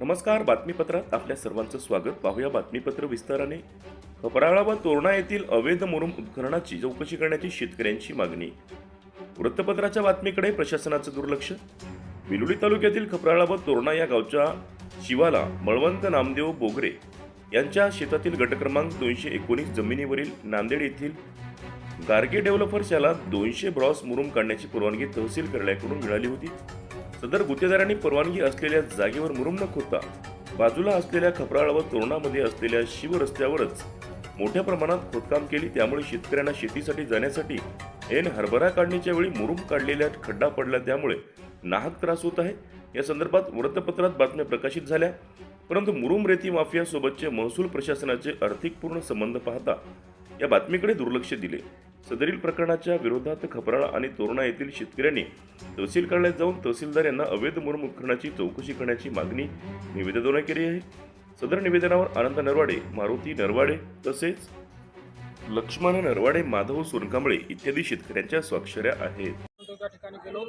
नमस्कार बातमीपत्रात आपल्या सर्वांचं स्वागत. पाहूया बातमीपत्र विस्ताराने. खपराळा व तोरणा येथील अवैध मुरुम उत्खननाची चौकशी करण्याची शेतकऱ्यांची मागणी. वृत्तपत्राच्या बातमीकडे प्रशासनाचं दुर्लक्ष. विलुडी तालुक्यातील खपराळा व तोरणा या गावच्या शिवाला मळवंत नामदेव बोगरे यांच्या शेतातील गट क्रमांक दोनशे एकोणीस जमिनीवरील नांदेड येथील गार्गे डेव्हलपर्स याला दोनशे ब्रॉस मुरुम काढण्याची परवानगी तहसील कार्यालयाकडून मिळाली होती. सदर गुत्तेदारांनी परवानगी असलेल्या जागेवर मुरुम न खोदता बाजूला असलेल्या खपराळ व तोरणामध्ये असलेल्या शिव रस्त्यावरच मोठ्या प्रमाणात खोदकाम केली. त्यामुळे शेतकऱ्यांना शेतीसाठी जाण्यासाठी ऐन हरभरा काढणीच्या वेळी मुरुम काढलेल्या खड्डा पडला. त्यामुळे नाहक त्रास होत आहे. या संदर्भात वृत्तपत्रात बातम्या प्रकाशित झाल्या. परंतु मुरुम रेती माफियासोबतचे महसूल प्रशासनाचे आर्थिक पूर्ण संबंध पाहता या बातमीकडे दुर्लक्ष दिले. सदरील प्रकरणाच्या विरोधात खपराळा आणि तोरणा येथील शेतकऱ्यांनी तहसील कार्यालयात जाऊन तहसीलदार यांना अवैध मुरुम चौकशी करण्याची मागणी निवेदनाद्वारे केली आहे. सदर निवेदनावर आनंद नरवाडे मारुती नरवाडे तसेच लक्ष्मण नरवाडे माधव सोनकांबळे इत्यादी शेतकऱ्यांच्या स्वाक्षऱ्या आहेत. त्या ठिकाणी गेलो.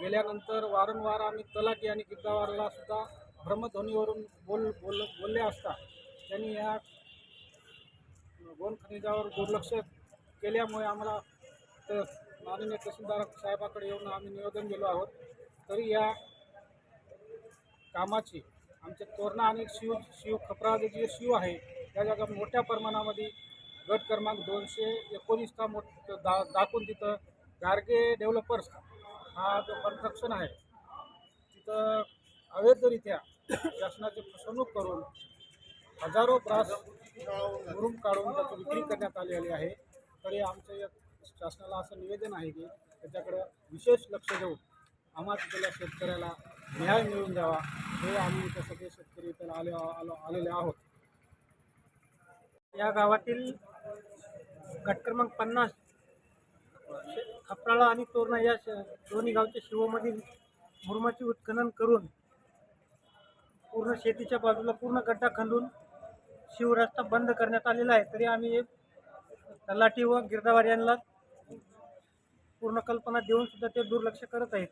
गेल्यानंतर वारंवार आम्ही तलाठी आणि किल्लावारला सुद्धा भ्रमध्वनीवरून बोल बोल बोलले असता. त्यांनी या गोन खनिजावर दुर्लक्ष केल्यामुळे आम्हाला तर माननीय तहसीलदार साहेबाकडे येऊन आम्ही निवेदन दिलो आहोत. तरी या कामाची आमचे तोरणा आणि शिव शिव खपराचे जे शिव आहे त्या जागा मोठ्या प्रमाणामध्ये गट क्रमांक दोनशे एकोणीसचा मोठ दा दाखवून तिथं गार्गे डेव्हलपर्स हा जो कन्स्ट्रक्शन आहे तिथं अवैधरित्या शासनाची फसवणूक करून हजारो ब्रास मुरुम काढून त्याची विक्री करण्यात आलेली आहे. तरी आमचं या शासनाला असं निवेदन आहे की त्याच्याकडं विशेष लक्ष देऊन आम्हा तिथल्या शेतकऱ्याला न्याय मिळवून द्यावा. हे आम्ही इथं सगळे शेतकरी इथं आले आलो आलेले आहोत. या गावातील गट क्रमांक पन्नास खपराळा आणि तोरणा या श- दोन्ही गावच्या शिवमधील मुरमाचे उत्खनन करून पूर्ण शेतीच्या बाजूला पूर्ण गड्डा खंदून शिवरस्ता बंद करण्यात आलेला आहे. तरी आम्ही एक तलाठी व गिरदावार यांना पूर्ण कल्पना देऊन सुद्धा ते दुर्लक्ष करत आहेत.